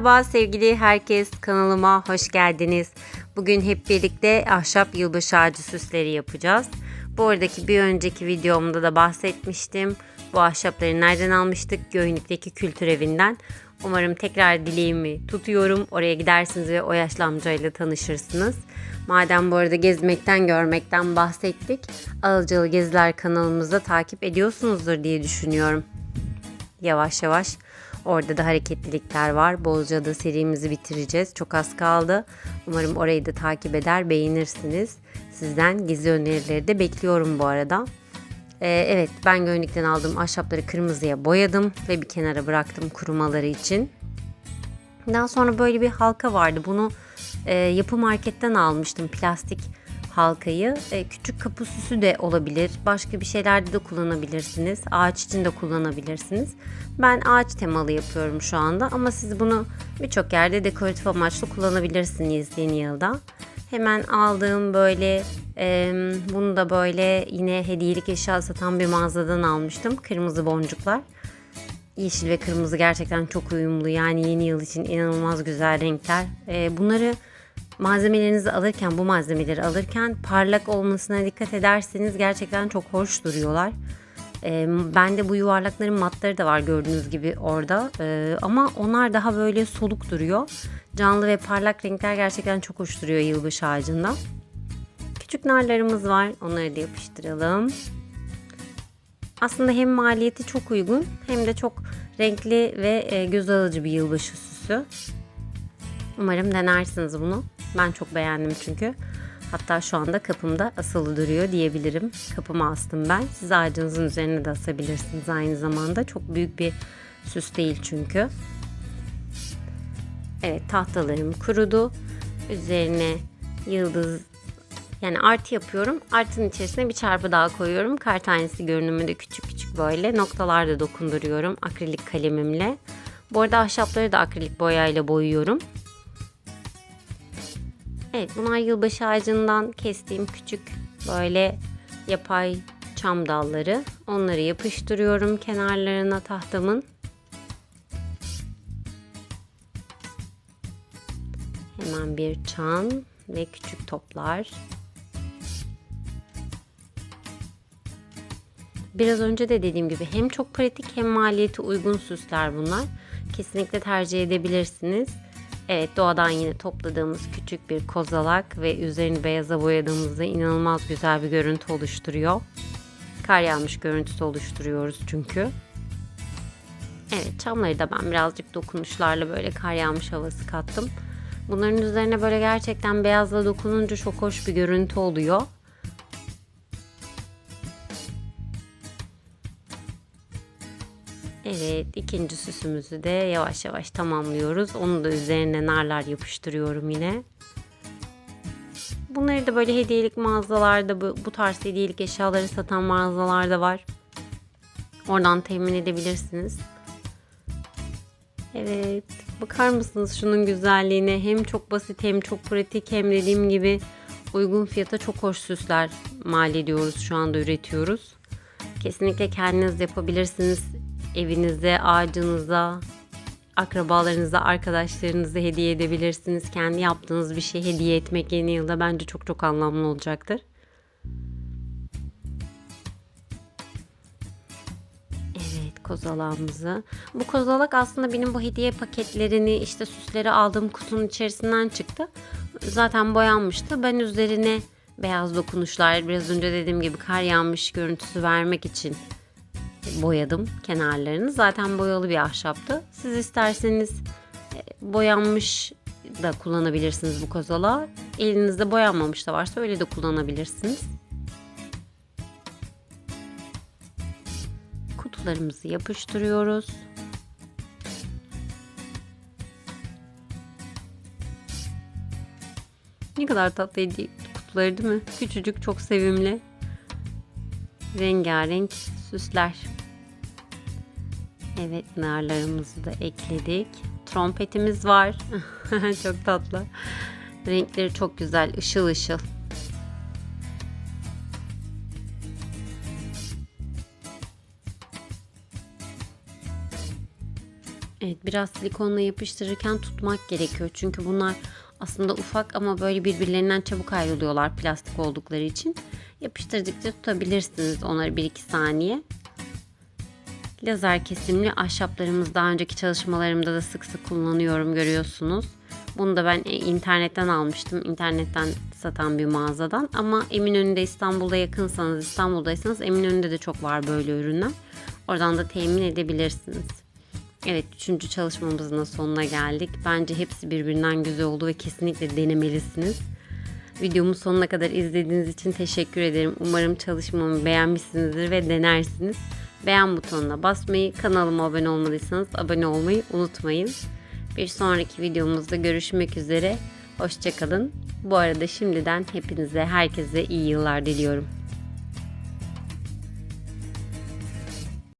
Merhaba sevgili herkes kanalıma hoş geldiniz. Bugün hep birlikte ahşap yılbaşı ağacı süsleri yapacağız. Bu aradaki bir önceki videomda da bahsetmiştim. Bu ahşapları nereden almıştık? Göynük'teki kültür evinden. Umarım tekrar dileğimi tutuyorum. Oraya gidersiniz ve o yaşlı amcayla tanışırsınız. Madem bu arada gezmekten görmekten bahsettik. Alıcılı Geziler kanalımızda takip ediyorsunuzdur diye düşünüyorum. Yavaş yavaş Orada da hareketlilikler var. Bolca da serimizi bitireceğiz. Çok az kaldı. Umarım orayı da takip eder, beğenirsiniz. Sizden gizli önerileri de bekliyorum bu arada. Ee, evet ben Gönlük'ten aldığım ahşapları kırmızıya boyadım ve bir kenara bıraktım kurumaları için. Daha sonra böyle bir halka vardı. Bunu e, yapı marketten almıştım plastik halkayı. E, küçük kapı süsü de olabilir. Başka bir şeylerde de kullanabilirsiniz. Ağaç için de kullanabilirsiniz. Ben ağaç temalı yapıyorum şu anda ama siz bunu birçok yerde dekoratif amaçlı kullanabilirsiniz yeni yılda. Hemen aldığım böyle e, bunu da böyle yine hediyelik eşya satan bir mağazadan almıştım. Kırmızı boncuklar. Yeşil ve kırmızı gerçekten çok uyumlu. Yani yeni yıl için inanılmaz güzel renkler. E, bunları malzemelerinizi alırken bu malzemeleri alırken parlak olmasına dikkat ederseniz gerçekten çok hoş duruyorlar. E, bende bu yuvarlakların matları da var gördüğünüz gibi orada. E, ama onlar daha böyle soluk duruyor. Canlı ve parlak renkler gerçekten çok hoş duruyor yılbaşı ağacında. Küçük narlarımız var. Onları da yapıştıralım. Aslında hem maliyeti çok uygun hem de çok renkli ve göz alıcı bir yılbaşı süsü. Umarım denersiniz bunu. Ben çok beğendim çünkü. Hatta şu anda kapımda asılı duruyor diyebilirim. Kapıma astım ben. Siz ağacınızın üzerine de asabilirsiniz aynı zamanda. Çok büyük bir süs değil çünkü. Evet tahtalarım kurudu. Üzerine yıldız yani artı yapıyorum. Artın içerisine bir çarpı daha koyuyorum. Kar tanesi görünümünde küçük küçük böyle noktalar da dokunduruyorum akrilik kalemimle. Bu arada ahşapları da akrilik boyayla boyuyorum. Evet bunlar yılbaşı ağacından kestiğim küçük böyle yapay çam dalları. Onları yapıştırıyorum kenarlarına tahtamın. Hemen bir çan ve küçük toplar. Biraz önce de dediğim gibi hem çok pratik hem maliyeti uygun süsler bunlar. Kesinlikle tercih edebilirsiniz. Evet doğadan yine topladığımız küçük bir kozalak ve üzerini beyaza boyadığımızda inanılmaz güzel bir görüntü oluşturuyor. Kar yağmış görüntüsü oluşturuyoruz çünkü. Evet çamları da ben birazcık dokunuşlarla böyle kar yağmış havası kattım. Bunların üzerine böyle gerçekten beyazla dokununca çok hoş bir görüntü oluyor. Evet ikinci süsümüzü de yavaş yavaş tamamlıyoruz. Onu da üzerine narlar yapıştırıyorum yine. Bunları da böyle hediyelik mağazalarda bu, bu tarz hediyelik eşyaları satan mağazalarda var. Oradan temin edebilirsiniz. Evet bakar mısınız şunun güzelliğine hem çok basit hem çok pratik hem dediğim gibi uygun fiyata çok hoş süsler mal ediyoruz şu anda üretiyoruz. Kesinlikle kendiniz yapabilirsiniz evinize, ağacınıza, akrabalarınıza, arkadaşlarınıza hediye edebilirsiniz. Kendi yaptığınız bir şey hediye etmek yeni yılda bence çok çok anlamlı olacaktır. Evet kozalağımızı. Bu kozalak aslında benim bu hediye paketlerini işte süsleri aldığım kutunun içerisinden çıktı. Zaten boyanmıştı. Ben üzerine beyaz dokunuşlar biraz önce dediğim gibi kar yağmış görüntüsü vermek için boyadım kenarlarını. Zaten boyalı bir ahşaptı. Siz isterseniz e, boyanmış da kullanabilirsiniz bu kozala. Elinizde boyanmamış da varsa öyle de kullanabilirsiniz. Kutularımızı yapıştırıyoruz. Ne kadar tatlı kutuları değil mi? Küçücük çok sevimli. Rengarenk süsler. Evet narlarımızı da ekledik. Trompetimiz var. çok tatlı. Renkleri çok güzel. ışıl ışıl. Evet biraz silikonla yapıştırırken tutmak gerekiyor. Çünkü bunlar aslında ufak ama böyle birbirlerinden çabuk ayrılıyorlar plastik oldukları için. Yapıştırdıkça tutabilirsiniz onları 1-2 saniye. Lazer kesimli ahşaplarımız daha önceki çalışmalarımda da sık sık kullanıyorum görüyorsunuz. Bunu da ben e, internetten almıştım. İnternetten satan bir mağazadan. Ama Eminönü'nde İstanbul'da yakınsanız, İstanbul'daysanız Eminönü'nde de çok var böyle ürünler. Oradan da temin edebilirsiniz. Evet üçüncü çalışmamızın da sonuna geldik. Bence hepsi birbirinden güzel oldu ve kesinlikle denemelisiniz. Videomu sonuna kadar izlediğiniz için teşekkür ederim. Umarım çalışmamı beğenmişsinizdir ve denersiniz. Beğen butonuna basmayı, kanalıma abone olmadıysanız abone olmayı unutmayın. Bir sonraki videomuzda görüşmek üzere. Hoşçakalın. Bu arada şimdiden hepinize, herkese iyi yıllar diliyorum.